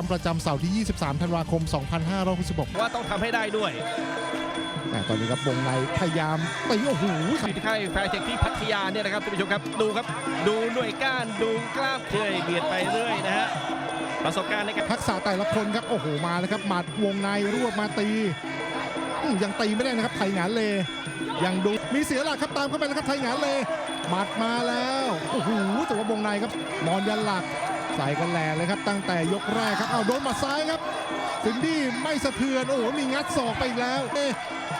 มป์ประจำเสาร์ที่ 23 ธันวาคม 2566ว่าต้องทำให้ได้ด้วยแต่ตอนนี้ครับวงในพยายามตีโอ้โหที่ค่ายแฟร์เทคที่พัทยาเนี่ยนะครับท่านผู้ชมครับ ดูครับ ดูหน่วยก้านดูกล้ามเคยเบียดไปเรื่อยนะฮะประสบการณ์ในการทักษะแต่ละคนครับ โอ้โหมาแล้วครับหมัดวงในรวบมาตีอื้อ ยังตีไม่ได้นะครับไทยหงานเลยังดูมีเสียหลักครับตามเข้าไปแล้วครับไทยหงานเลหมัดมาแล้วโอ้โหแต่ว่าวงในครับนอนยันหลักใส่กันแหลเลยครับตั้งแต่ยกแรกครับเอาโดนหมัดซ้ายครับซินดี้ไม่สะเทือนโอ้โหมีงัดศอกไปอีกแล้วเอ๊ะ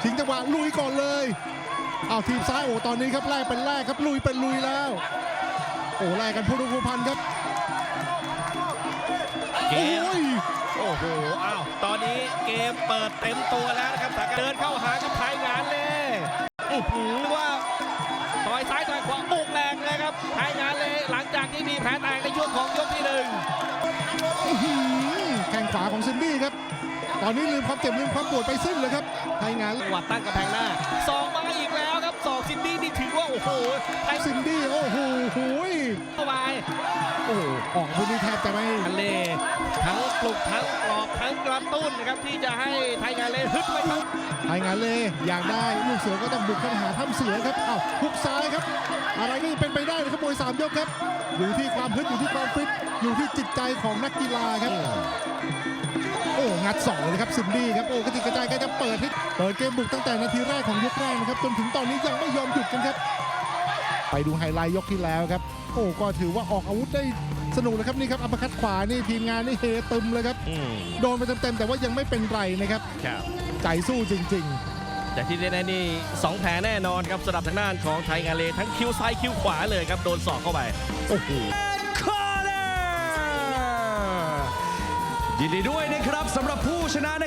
ชิงจังหวะลุยก่อนเลยเอาทีมซ้ายโอ้ตอนนี้ครับแรกเป็นแรกครับลุยเป็นลุยแล้ว โอ้แรกกันพูดพูพันครับเกโอ้มยโอ้โห อ้าว ตอนนี้เกมเปิดเต็มตัวแล้วนะครับสถานการณ์เดินเข้าหากับไทยงานเลยอื้อหือว่าต่อยซ้ายต่อยขวาบุกแรงเลยครับไทยงานเลยหลังจากที่มีแผลแตกในช่วงของยกที่หนึ่งอื้อหือแข้งขวาของซินดี้ครับ ตอนนี้ลืมความเจ็บลืมความปวดไปสิ้นเลยครับ ไทยงานจังหวะตั้งกำแพงหน้าสองมาอีกแล้วครับสองซินดี้นี่ถือว่าโอ้โหไทยซินดี้โอ้โหหูยเข้าไปโอ้โหออกพื้นที่แทบจะไม่ทะเล ทั้งปลุกทั้งปลอบทั้งกระตุ้นนะครับที่จะให้ไทยงานเลยฮึดไปทั้งไทยงานเลยอยากได้ลูกเสือก็ต้องบุกเข้าหาถ้ำเสือครับอ้าวหุกซ้ายครับ อะไรก็ยังเป็นไปได้นะครับมวยสามยกครับ อยู่ที่ความพึดอยู่ที่ความฟิตอยู่ที่จิตใจของนักกีฬาครับโอ้งัดสองเลยครับซินดี้ครับโอ้กระติกกระจายก็จะเปิดให้เปิดเกมบุกตั้งแต่นาทีแรกของยกแรกนะครับจนถึงตอนนี้ยังไม่ยอมหยุดกันครับ ไปดูไฮไลท์ยกที่แล้วครับ โอ้ก็ถือว่าออกอาวุธได้สนุกเลยครับนี่ครับอัปเปอร์คัดขวานี่ทีมงานนี่เฮตึมเลยครับ อืมโดนไปเต็มๆแต่ว่ายังไม่เป็นไรนะครับ ครับ ใจสู้จริง แต่ที่แน่ๆนี่สองแผลแน่นอนครับสำหรับทางด้านของไทยงานเลทั้งคิ้วซ้ายคิ้วขวาเลยครับ โดนศอกเข้าไป ๆ โอ้โห Corner ยินดีด้วยนะครับสำหรับผู้ชนะ